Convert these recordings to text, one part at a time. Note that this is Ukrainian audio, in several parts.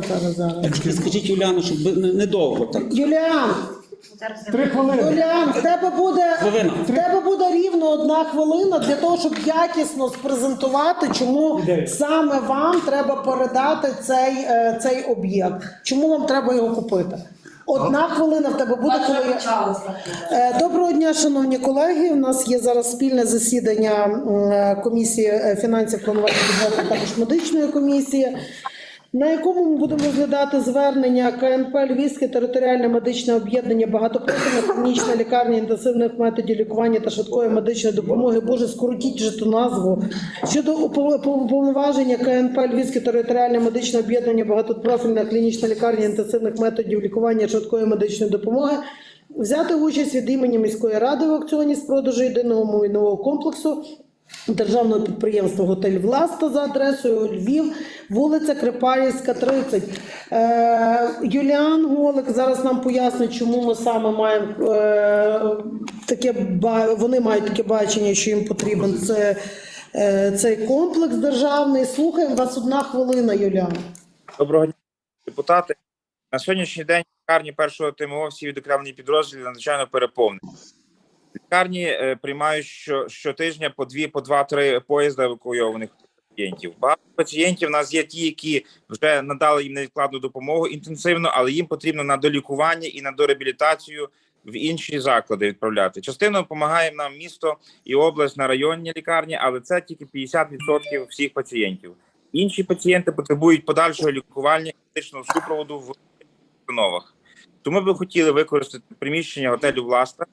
Зараз, зараз, зараз. Так, Скажіть Юліану, щоб не- недовго так. Юліан, Три хвилини. Юліан, в тебе буде Хвилина. в тебе буде рівно одна хвилина для того, щоб якісно спрезентувати, чому Ідея. саме вам треба передати цей, е, цей об'єкт. Чому вам треба його купити? Одна хвилина в тебе буде, коли я... Е, Доброго дня, шановні колеги. У нас є зараз спільне засідання м, е, комісії е, фінансів планування бюджету також медичної комісії. На якому ми будемо розглядати звернення КНП Львівське територіальне медичне об'єднання багатопрофільна клінічна лікарня інтенсивних методів лікування та швидкої медичної допомоги. Боже, скоротіть же ту назву щодо упов- уповноваження КНП Львівське територіальне медичне об'єднання багатопрофільна клінічна лікарня інтенсивних методів лікування швидкої медичної допомоги. Взяти участь від імені міської ради в аукціоні з продажу єдиного майнового комплексу державного підприємства Готель Власта за адресою Львів, вулиця Крипарівська, 30. Е, Юліан Голик зараз нам пояснить, чому ми саме маємо е, таке вони мають таке бачення, що їм потрібен це, е, цей комплекс державний. Слухаємо вас одна хвилина, Юліан. Доброго дня, депутати. На сьогоднішній день лікарні першого ТМО всі відокремлені підрозділи надзвичайно переповнені. Лікарні е, приймають що, щотижня по дві, по два-три поїзда евакуйованих пацієнтів. Багато пацієнтів у нас є ті, які вже надали їм невідкладну допомогу інтенсивно, але їм потрібно на долікування і на дореабілітацію в інші заклади відправляти. Частину допомагає нам місто і область на районні лікарні, але це тільки 50% всіх пацієнтів. Інші пацієнти потребують подальшого лікування медичного супроводу в установах. Тому би хотіли використати приміщення готелю Власта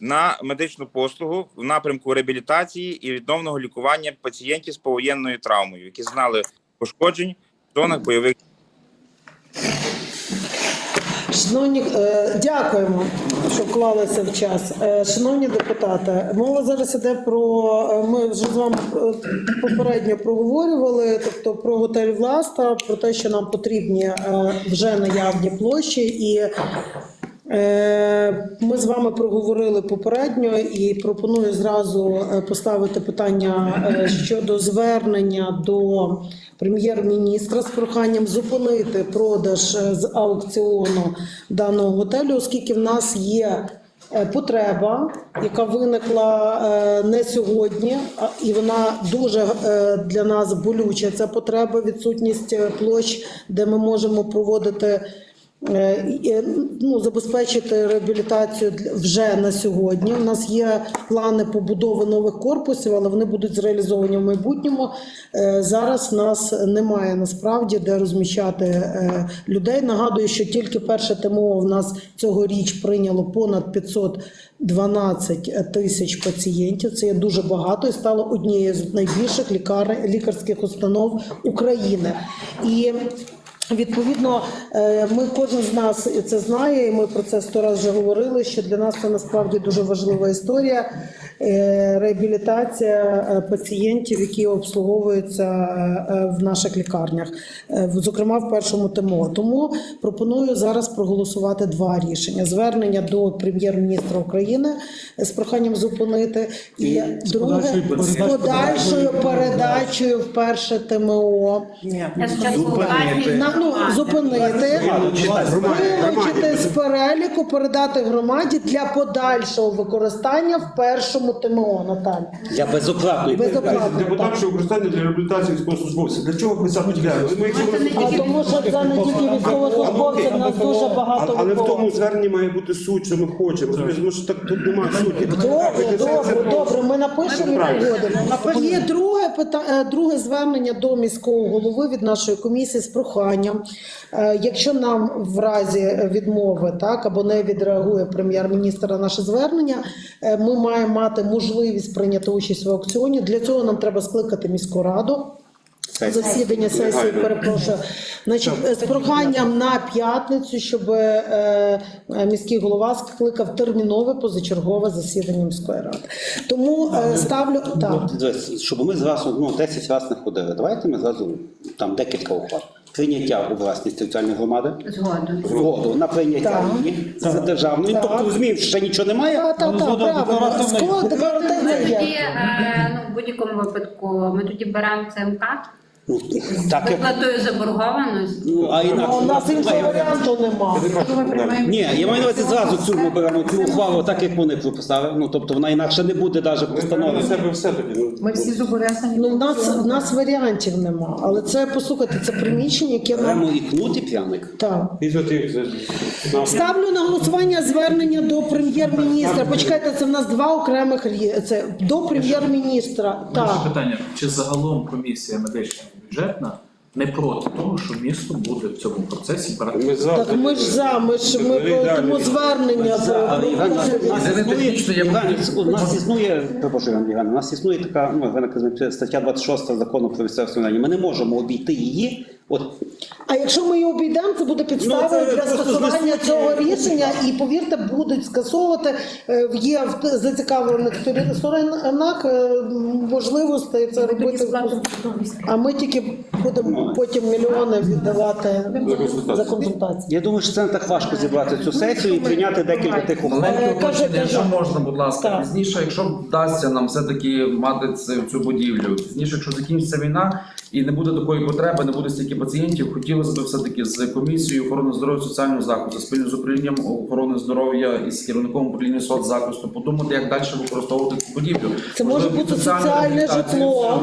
на медичну послугу в напрямку реабілітації і відновного лікування пацієнтів з повоєнною травмою, які знали пошкоджень в зонах бойових Шановні, е, дякуємо, що вклалися в час. Е, Шановні депутати, мова зараз іде про е, ми вже з вами попередньо проговорювали, тобто про готель Власта, про те, що нам потрібні вже наявні площі і. Е, Ми з вами проговорили попередньо і пропоную зразу е, поставити питання е, щодо звернення до прем'єр-міністра з проханням зупинити продаж з аукціону даного готелю, оскільки в нас є. Потреба, яка виникла не сьогодні, і вона дуже для нас болюча. Ця потреба, відсутність площ, де ми можемо проводити ну, забезпечити реабілітацію вже на сьогодні. У нас є плани побудови нових корпусів, але вони будуть зреалізовані в майбутньому. Е, Зараз в нас немає насправді де розміщати е, людей. Нагадую, що тільки перше ТМО в нас цьогоріч прийняло понад 512 тисяч пацієнтів. Це є дуже багато і стало однією з найбільших лікар... лікарських установ України. І Відповідно, е, ми кожен з нас це знає, і ми про це сто разів вже говорили. Що для нас це насправді дуже важлива історія. е, Реабілітація е, пацієнтів, які обслуговуються в наших лікарнях, зокрема в першому ТМО. Тому пропоную зараз проголосувати два рішення: звернення до прем'єр-міністра України з проханням зупинити, і друге з подальшою передачею в перше ТМО. Я Зупинити. Ну, зупинити, вилучити з переліку, передати громаді для подальшого використання в першому ТМО, Наталя. Я безоплатно. Безоплатно. Для подальшого використання для реабілітації військовослужбовців. Для чого для? Ми якщо ми- А тому що це не тільки військовослужбовці, нас дуже багато Але в тому зверненні має бути суть, що ми хочемо. Розумієш, Тому що так тут немає суті. Добре, добре, добре. Ми напишемо і Правильно. погодимо. Є друге пита... е, друге звернення до міського голови від нашої комісії з проханням. Е, Якщо нам в разі відмови так або не відреагує прем'єр-міністр на наше звернення, е, ми маємо мати можливість прийняти участь в аукціоні. Для цього нам треба скликати міську раду. Засідання сесії, перепрошую. Значить, з проханням на п'ятницю, щоб е, е, міський голова скликав термінове позачергове засідання міської ради. Тому е, ставлю так. Дивись, Щоб ми зразу ну, 10 разів не ходили. Давайте ми зразу там декілька ухвал. Прийняття у власність територіальної громади, Згодом. згоду на прийняття Так. її з державної. Так. Тобто розуміємо, ще нічого немає. Та, та, та, згода правильно. декларативна. Склад Ми декларативний тоді є. е, ну, в будь-якому випадку ми тоді беремо ЦМК Ну, так як Виплатою заборгованості. ну, а А інакше у нас іншого варіанту нема. Ні, я маю на увазі зразу цю ми беремо цю ухвалу, так як вони прописали. Ну тобто вона інакше не буде навіть Ми себе все тоді. ну. Ми всі зобов'язані. Ну, в нас, в нас варіантів нема. Але це, послухайте, це приміщення, яке Беремо нам. і кнут, і пряник. Так. І за за- Ставлю на голосування звернення до прем'єр-міністра. Почекайте, це в нас два окремих рі- це до прем'єр-міністра. Так. питання: чи загалом комісія медична бюджетна не проти того, що місто буде в цьому процесі брати? Ми за. Так ми ж за, ми ж ми тому звернення за нас Це не технічно, існує, я Іван, у нас існує, перепрошую, Іван, Іван, у нас існує така, ну, стаття 26 закону про місцеве самоврядування. Ми не можемо обійти її. От А якщо ми її обійдемо, це буде Ну, підставою це для скасування цього рішення. І повірте, будуть скасовувати Е, є в зацікавлених сторін- сторонах е, можливості це робити. А ми тільки будемо потім мільйони віддавати за консультації. я думаю, що це не так важко зібрати цю сесію і прийняти декілька тих. Е, кажете, якщо можна, будь ласка, пізніше, якщо вдасться нам все-таки мати це- цю будівлю, пізніше, якщо закінчиться війна і не буде такої потреби, не буде стільки пацієнтів, хотілося б все-таки з комісією охорони здоров'я соціального захисту, спільно з управлінням охорони здоров'я і з керівником управління соцзахисту, подумати, як далі використовувати цю будівлю. Це може бути соціальне житло.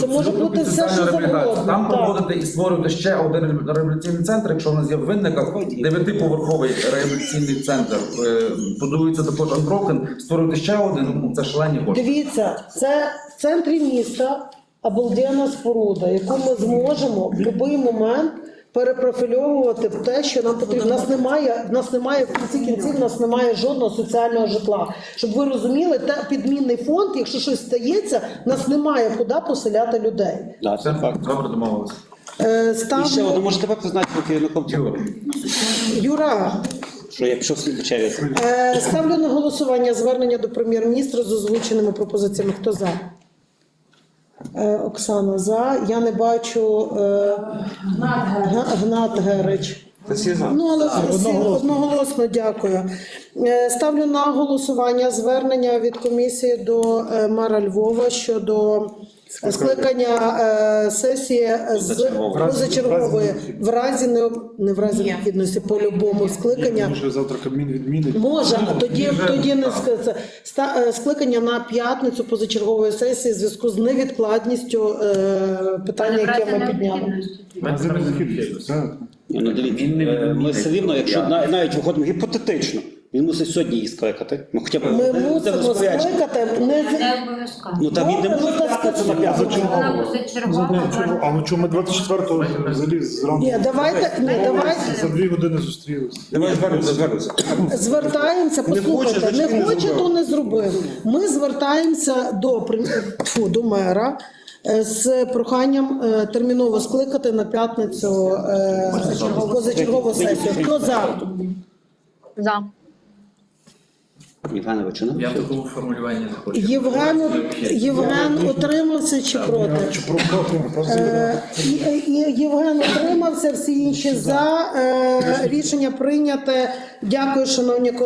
Це може бути все, що завгодно. Там проводити і створювати ще один реабілітаційний центр, якщо в нас є в винниках дев'ятиповерховий реабілітаційний центр. Е, Будується також Unbroken, створювати ще один, ну це шалені кошти. Дивіться, це в центрі міста обалденна споруда, яку ми зможемо в будь-який момент перепрофільовувати в те, що нам потрібно. У нас немає, в нас немає в кінці кінців, в нас немає жодного соціального житла. Щоб ви розуміли, та підмінний фонд, якщо щось стається, в нас немає куди поселяти людей. Да, це факт. Добре домовилися. Е, І ще ставлю одне, може тебе призначити керівником цього, Юра. що я пішов слід. Е, ставлю на голосування звернення до прем'єр-міністра з озвученими пропозиціями. Хто за? Е, Оксана за. Я не бачу е, Гна- Гнат Герич. Ну, але всі одноголосно дякую. Е, Ставлю на голосування звернення від комісії до мера Львова щодо скликання е, сесії з Позачергової. позачергової. В разі не, не в разі необхідності по-любому скликання. Може завтра Кабмін відмінить. Може, а тоді, тоді не ск- ста- е, скликання на п'ятницю позачергової сесії в зв'язку з невідкладністю е, питання, яке ми підняли. Ну дивіться, е, ми все рівно, якщо на- навіть виходимо гіпотетично, він мусить сьогодні її скликати. Ну хоча б Ми не- мусимо розпорядження. скликати не Не обов'язково. Ну там він не Добре, може ну, так п'ятницю на п'ятницю. Вона ну чому ми 24-го взагалі зранку ні, давайте ні, давайте за дві години зустрілися? Давай звернемося, звернемося. звертаємося. Послухайте, хоче, не не хоче, зробив. то не зробив. Ми звертаємося до прем- фу, до мера. е, З проханням е, терміново скликати на п'ятницю е, позачергову сесію. Хто за? За. Івановичу, ну Я в такому формулюванні не хочу. Євген. Євген утримався чи проти? Чи про просто Е, Євген утримався, всі інші за. Е, Рішення прийняте. Дякую, шановні колеги.